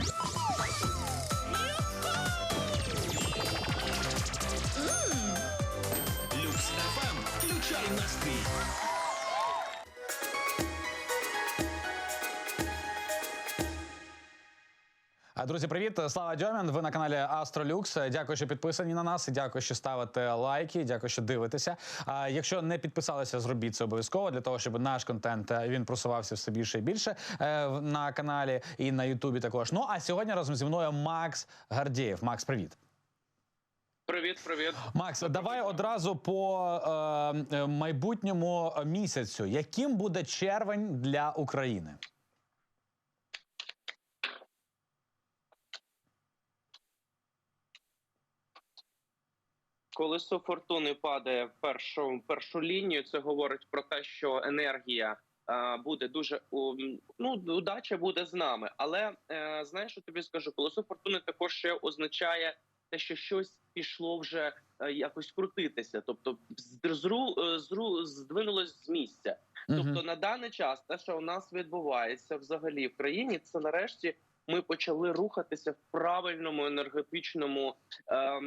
you Друзі, привіт! Слава Дьомін. Ви на каналі Астролюкс. Дякую, що підписані на нас. і Дякую, що ставите лайки. Дякую, що дивитеся. А якщо не підписалися, зробіть це обов'язково для того, щоб наш контент е, він просувався все більше і більше е, на каналі і на Ютубі також. Ну а сьогодні разом зі мною Макс Гардієв. Макс, привіт. Привіт, привіт. Макс, давай одразу по е, е, майбутньому місяцю. Яким буде червень для України? Колесо фортуни падає в першу першу лінію. Це говорить про те, що енергія е, буде дуже ну удача буде з нами. Але е, знаєш, що тобі скажу, колесо фортуни також ще означає те, що щось пішло вже е, якось крутитися, тобто зру, е, зру здвинулось з місця. Тобто на даний час те, що у нас відбувається взагалі в країні, це нарешті ми почали рухатися в правильному енергетичному е, е,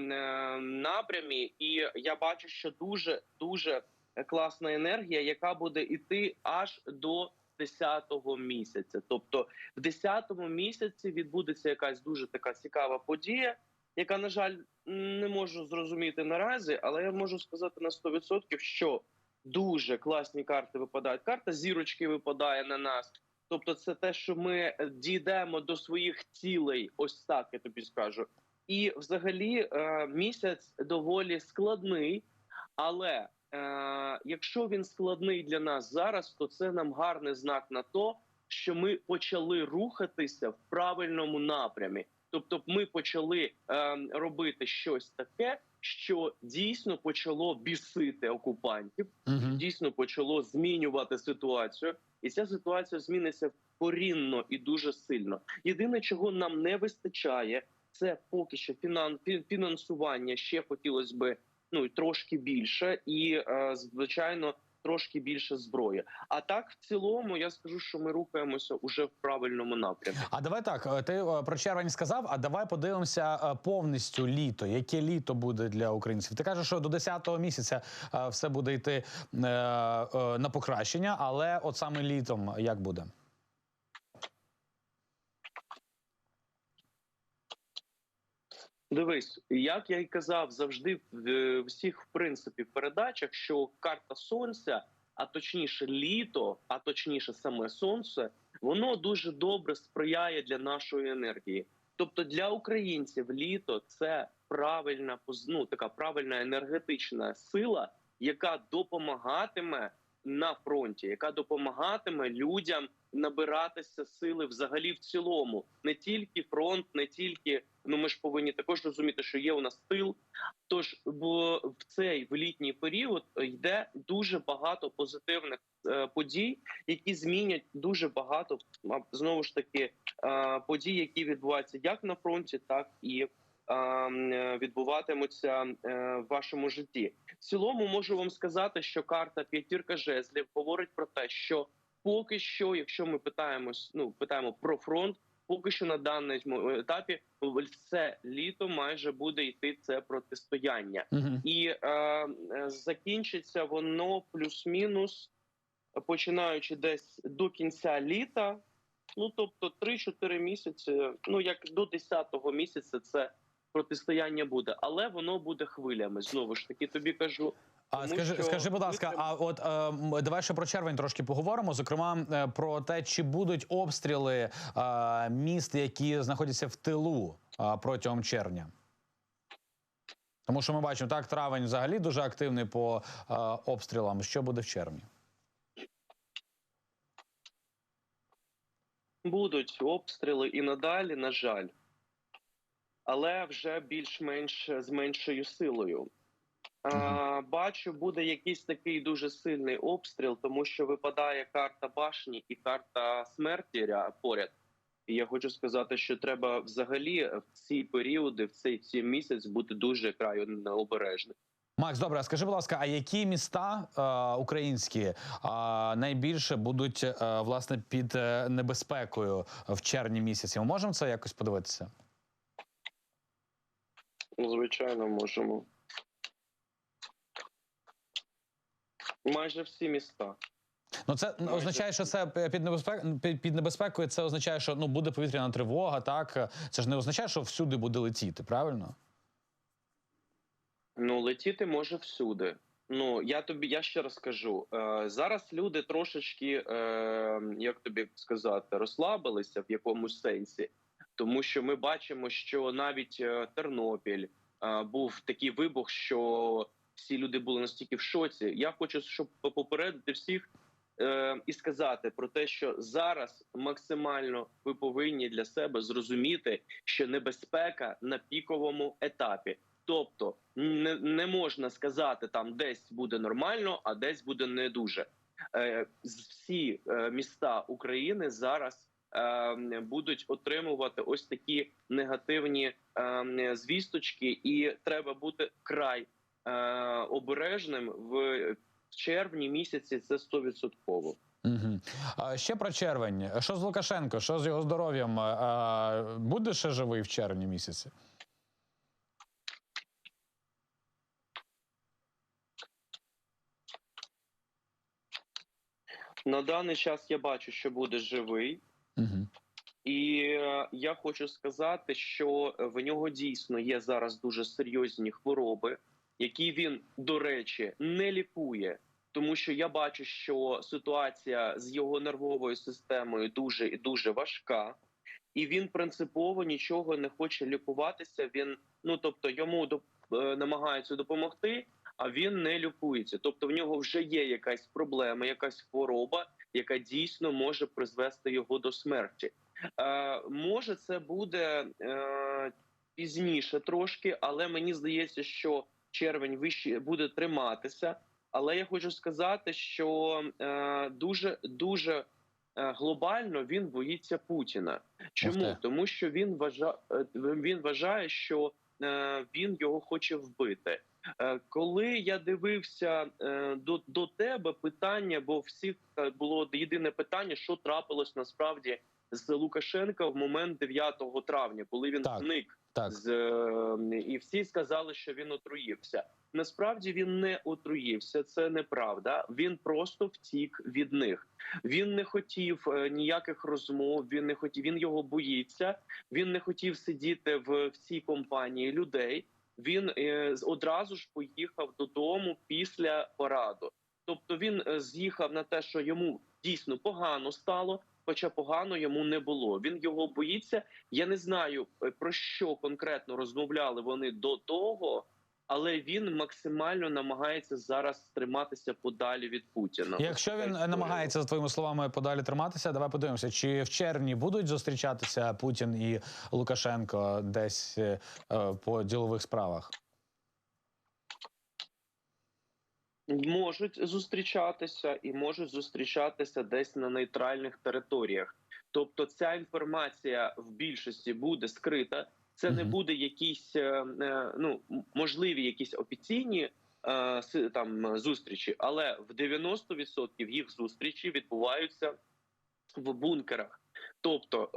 напрямі, і я бачу, що дуже дуже класна енергія, яка буде йти аж до 10-го місяця. Тобто, в 10-му місяці відбудеться якась дуже така цікава подія, яка, на жаль, не можу зрозуміти наразі, але я можу сказати на 100%, що дуже класні карти випадають. Карта зірочки випадає на нас. Тобто, це те, що ми е, дійдемо до своїх цілей, ось так я тобі скажу. І взагалі е, місяць доволі складний, але е, якщо він складний для нас зараз, то це нам гарний знак на то, що ми почали рухатися в правильному напрямі. Тобто, ми почали е, робити щось таке, що дійсно почало бісити окупантів Мгм. дійсно почало змінювати ситуацію, і ця ситуація зміниться корінно і дуже сильно. Єдине, чого нам не вистачає, це поки що фінан, фінансування. Ще хотілося би ну трошки більше, і е, звичайно. Трошки більше зброї. А так, в цілому, я скажу, що ми рухаємося уже в правильному напрямку. А давай так. е, Ти е, про червень сказав. А давай подивимося е, повністю літо. Яке літо буде для українців? Ти кажеш, що до 10-го місяця все буде йти на покращення, але от саме літом як буде? Дивись, як я й казав завжди в всіх в принципі передачах, що карта сонця, а точніше літо, а точніше саме сонце, воно дуже добре сприяє для нашої енергії. Тобто для українців літо це правильна ну, така правильна енергетична сила, яка допомагатиме на фронті, яка допомагатиме людям набиратися сили взагалі в цілому, не тільки фронт, не тільки ну ми ж повинні також розуміти, що є у нас тил. Тож бо в цей в літній період йде дуже багато позитивних е, подій, які змінять дуже багато знову ж таки е, подій, які відбуваються як на фронті, так і е, відбуватимуться е, в вашому житті. В цілому можу вам сказати, що карта п'ятірка жезлів говорить про те, що поки що, якщо ми питаємось, ну питаємо про фронт, поки що на даному етапі все літо майже буде йти це протистояння, Угу. і е, закінчиться воно плюс-мінус, починаючи десь до кінця літа. Ну тобто 3-4 місяці. Ну як до 10-го місяця це протистояння буде, але воно буде хвилями. Знову ж таки, тобі кажу. А скажи, що скажи, будь ласка, а от е, давай ще про червень трошки поговоримо. Зокрема, е, про те, чи будуть обстріли е, міст, які знаходяться в тилу е, протягом червня. Тому що ми бачимо, так, травень взагалі дуже активний по е, обстрілам. Що буде в червні? Будуть обстріли і надалі, на жаль, але вже більш-менш з меншою силою. А, бачу, буде якийсь такий дуже сильний обстріл, тому що випадає карта башні і карта смерті ря- поряд. І я хочу сказати, що треба взагалі в ці періоди, в цей, цей місяць бути дуже краю обережним. Макс, добре, а скажи, будь ласка, а які міста е, українські е, найбільше будуть е, власне під е, небезпекою в червні місяці? Ми можемо це якось подивитися? Звичайно, можемо. Майже всі міста. Ну це Майже. означає, що це під небезпекою під, під небезпекою. Це означає, що ну буде повітряна тривога. Так це ж не означає, що всюди буде летіти, правильно? Ну, летіти може всюди. Ну, я тобі я ще раз кажу. Е, зараз люди трошечки, е, як тобі сказати, розслабилися в якомусь сенсі, тому що ми бачимо, що навіть е, Тернопіль е, був такий вибух, що всі люди були настільки в шоці. Я хочу, щоб попередити всіх е, і сказати про те, що зараз максимально ви повинні для себе зрозуміти, що небезпека на піковому етапі. Тобто не, не можна сказати там десь буде нормально, а десь буде не дуже. Е, всі е, міста України зараз е, будуть отримувати ось такі негативні е, звісточки, і треба бути край обережним в червні місяці. Це стовідсотково. Угу. А ще про червень. Що з Лукашенко? Що з його здоров'ям? Буде ще живий в червні місяці? На даний час я бачу, що буде живий. Угу. І е, я хочу сказати, що в нього дійсно є зараз дуже серйозні хвороби, які він, до речі, не лікує. Тому що я бачу, що ситуація з його нервовою системою дуже і дуже важка, і він принципово нічого не хоче лікуватися. Він ну тобто йому доп- е, намагаються допомогти, а він не лікується. Тобто, в нього вже є якась проблема, якась хвороба, яка дійсно може призвести його до смерті. Е, може, це буде е, пізніше трошки, але мені здається, що червень вище буде триматися. Але я хочу сказати, що е, дуже дуже е, глобально він боїться Путіна. Чому тому, що він вважає, він вважає, що е, він його хоче вбити. Е, Коли я дивився е, до, до тебе питання, бо всіх е, було єдине питання, що трапилось насправді з Лукашенка в момент 9 травня, коли він Так. зник Так. з е, і всі сказали, що він отруївся. Насправді він не отруївся, це неправда. Він просто втік від них. Він не хотів е, ніяких розмов. Він не хотів. Він його боїться. Він не хотів сидіти в, цій компанії людей. Він е, одразу ж поїхав додому після параду. Тобто він е, з'їхав на те, що йому дійсно погано стало, хоча погано йому не було. Він його боїться. Я не знаю е, про що конкретно розмовляли вони до того, але він максимально намагається зараз триматися подалі від Путіна. Якщо він намагається за твоїми словами подалі триматися, давай подивимося, чи в червні будуть зустрічатися Путін і Лукашенко десь е, е, по ділових справах. Можуть зустрічатися і можуть зустрічатися десь на нейтральних територіях. Тобто, ця інформація в більшості буде скрита. Це не буде якісь е, е, ну можливі якісь офіційні е, там зустрічі, але в 90% їх зустрічі відбуваються в бункерах. Тобто,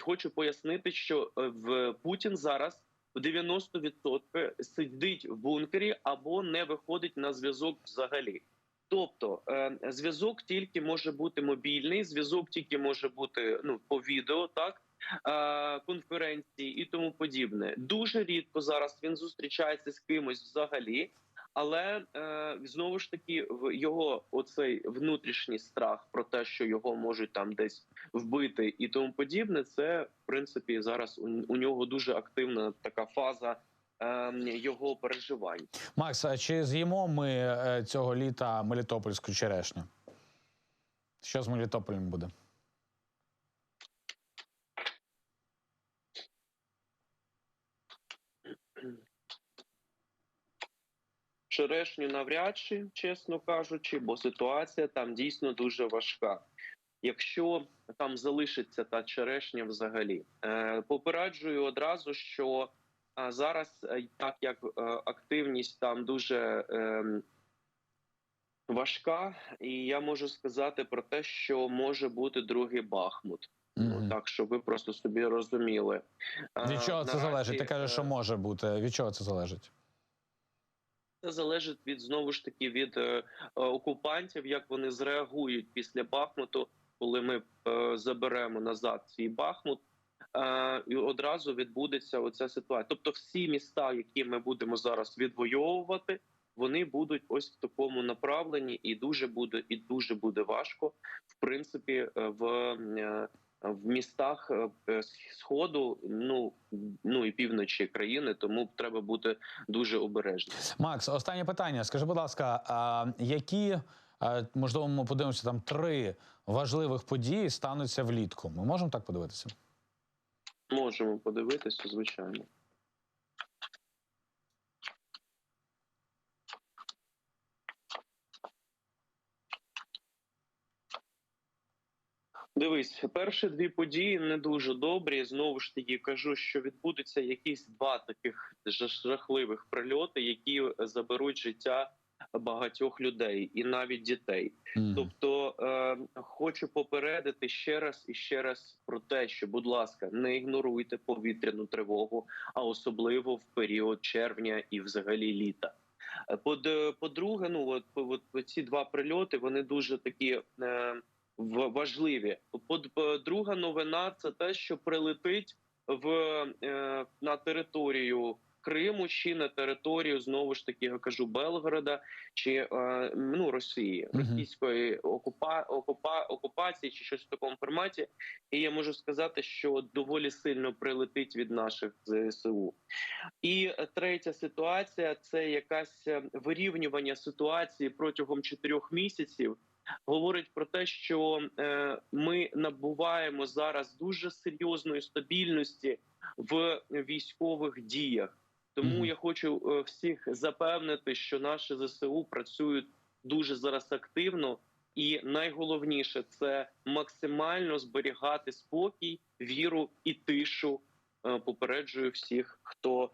хочу пояснити, що в Путін зараз 90% сидить в бункері або не виходить на зв'язок взагалі. Тобто е, зв'язок тільки може бути мобільний, зв'язок тільки може бути ну по відео, так е, конференції і тому подібне. Дуже рідко зараз він зустрічається з кимось взагалі. Але е, знову ж таки, в його оцей внутрішній страх про те, що його можуть там десь вбити і тому подібне, це в принципі зараз у, у нього дуже активна така фаза е, його переживань. Макс, а чи з'їмо ми е, цього літа Мелітопольську черешню? Що з Мелітополем буде? Черешню навряд чи, чесно кажучи, бо ситуація там дійсно дуже важка. Якщо там залишиться та черешня взагалі, е, попереджую одразу, що зараз, е, так як е, активність там дуже ем, важка, і я можу сказати про те, що може бути другий Бахмут. Мгм. Ну, так, щоб ви просто собі розуміли. Від чого це наразі, залежить? Ти кажеш, що е, може бути. Від чого це залежить? Це залежить від знову ж таки від е, е, окупантів, як вони зреагують після Бахмуту, коли ми е, заберемо назад свій Бахмут. І одразу відбудеться оця ситуація. Тобто, всі міста, які ми будемо зараз відвоювати, вони будуть ось в такому направленні, і дуже буде, і дуже буде важко, в принципі, в. В містах е, е, сходу, ну ну і півночі країни, тому треба бути дуже обережним. Макс, останнє питання. Скажи, будь ласка, а які можливо ми подивимося там три важливих події стануться влітку? Ми можемо так подивитися? Можемо подивитися, звичайно. Дивись, перші дві події не дуже добрі. Знову ж таки кажу, що відбудуться якісь два таких жахливих прильоти, які заберуть життя багатьох людей і навіть дітей. Мгм. Тобто е, хочу попередити ще раз і ще раз про те, що, будь ласка, не ігноруйте повітряну тривогу, а особливо в період червня і взагалі літа. Е, е, По-друге, ну от, от ці два прильоти вони дуже такі е, важливі. Друга новина це те, що прилетить в е, на територію Криму чи на територію знову ж таки я кажу Белгорода чи е, ну Росії, російської окупа, окупа, окупації чи щось в такому форматі. І я можу сказати, що доволі сильно прилетить від наших ЗСУ. І третя ситуація це якась е, вирівнювання ситуації протягом чотирьох місяців. Говорить про те, що е, ми набуваємо зараз дуже серйозної стабільності в військових діях. Тому я хочу е, всіх запевнити, що наші ЗСУ працюють дуже зараз активно, і найголовніше це максимально зберігати спокій, віру і тишу. Е, Попереджую всіх, хто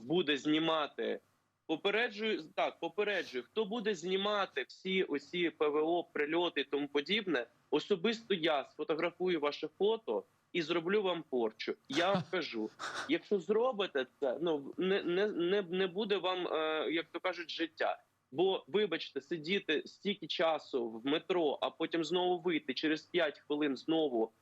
буде знімати. Попереджую так, попереджую, хто буде знімати всі оці ПВО, прильоти і тому подібне. Особисто я сфотографую ваше фото і зроблю вам порчу. Я вам кажу, якщо зробите це, ну не, не, не, не буде вам, е, як то кажуть, життя. Бо, вибачте, сидіти стільки часу в метро, а потім знову вийти через 5 хвилин знову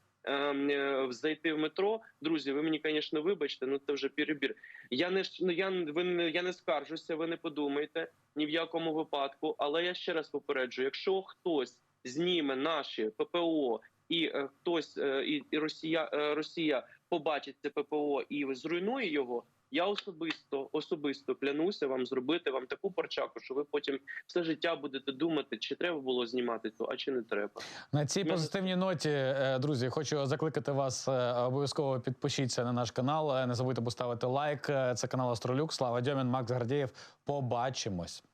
зайти в метро. Друзі, ви мені, звісно, вибачте, ну це вже перебір. Я не ну, я, ви я не скаржуся, ви не подумайте ні в якому випадку. Але я ще раз попереджу: якщо хтось зніме наші ППО і е, хтось е, і, Росія е, Росія побачить це ППО і зруйнує його. Я особисто особисто клянуся вам зробити вам таку парчаку, що ви потім все життя будете думати, чи треба було знімати то, а чи не треба. На цій Ми... позитивній ноті, е, друзі, хочу закликати вас е, обов'язково підпишіться на наш канал. Е, Не забудьте поставити лайк. Це канал Астролюк. Слава Дьомін, Макс Гардієв. Побачимось.